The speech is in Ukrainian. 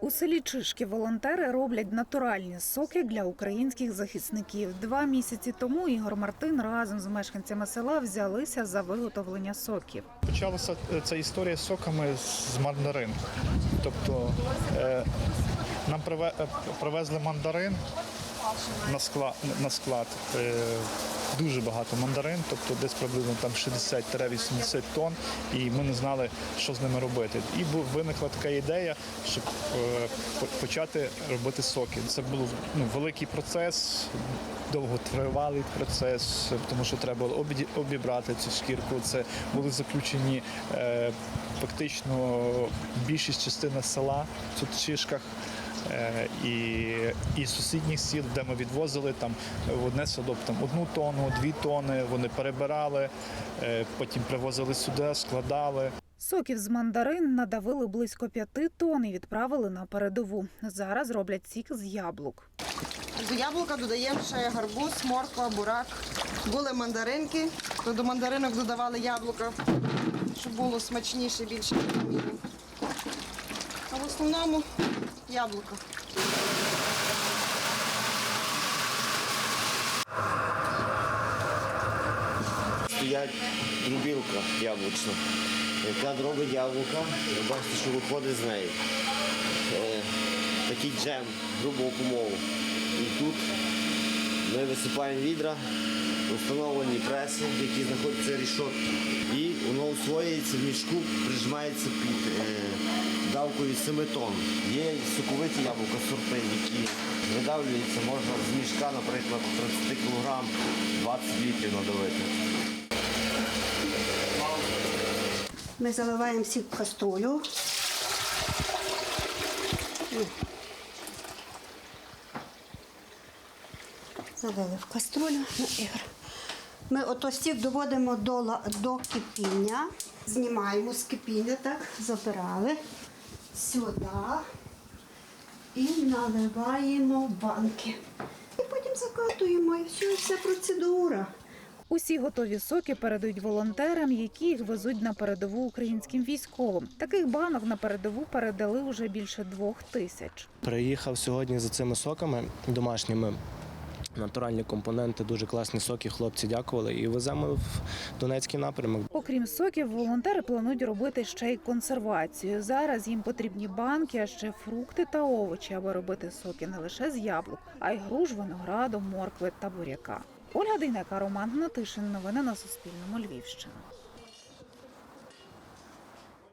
У селі Чишки волонтери роблять натуральні соки для українських захисників. Два місяці тому Ігор Мартин разом з мешканцями села взялися за виготовлення соків. Почалася е, ця історія з соками з мандарин. Тобто е, нам приве- е, привезли мандарин на склад, на склад. Е, дуже багато мандарин, тобто десь приблизно там 60-80 тонн, і ми не знали, що з ними робити. І виникла така ідея, щоб е, почати робити соки. Це був ну, великий процес, довготривалий процес, тому що треба було обібрати цю шкірку. Це були заключені е, фактично більшість частина села в Чишках. Е, І, і сусідніх сіл, де ми відвозили там в одне село там одну тонну, дві тони. Вони перебирали, е, потім привозили сюди, складали. Соків з мандарин надавили близько п'яти тонн і відправили на передову. Зараз роблять сік з яблук. До яблука додаємо ще гарбуз, морква, бурак. Були мандаринки, то до мандаринок додавали яблука, щоб було смачніше, більше вітамінів. В основному яблука. Стоять дробілка яблучна, яка робить яблука. Ви бачите, що виходить з неї. Е, такий джем, грубого помову. Висипаємо відра, встановлені преси, які знаходяться рішот. І воно усвоюється в мішку, прижимається під е, давкою 7 тонн. Є соковиті яблука, сорти, які видавлюються, можна з мішка, наприклад, 30 кг 20 літрів надавити. Ми заливаємо всі в каструлю. Залили в каструлю на ігор. Ми ото стік доводимо до, до кипіння, знімаємо з кипіння, так, забирали сюди і наливаємо в банки. І потім закатуємо і все, вся процедура. Усі готові соки передають волонтерам, які їх везуть на передову українським військовим. Таких банок на передову передали вже більше двох тисяч. Приїхав сьогодні за цими соками домашніми. Натуральні компоненти, дуже класні соки. Хлопці дякували і веземо в Донецький напрямок. Окрім соків, волонтери планують робити ще й консервацію. Зараз їм потрібні банки, а ще фрукти та овочі, аби робити соки не лише з яблук, а й груш, винограду, моркви та буряка. Ольга Дейнека, Роман Гнатишин. Новини на Суспільному. Львівщина.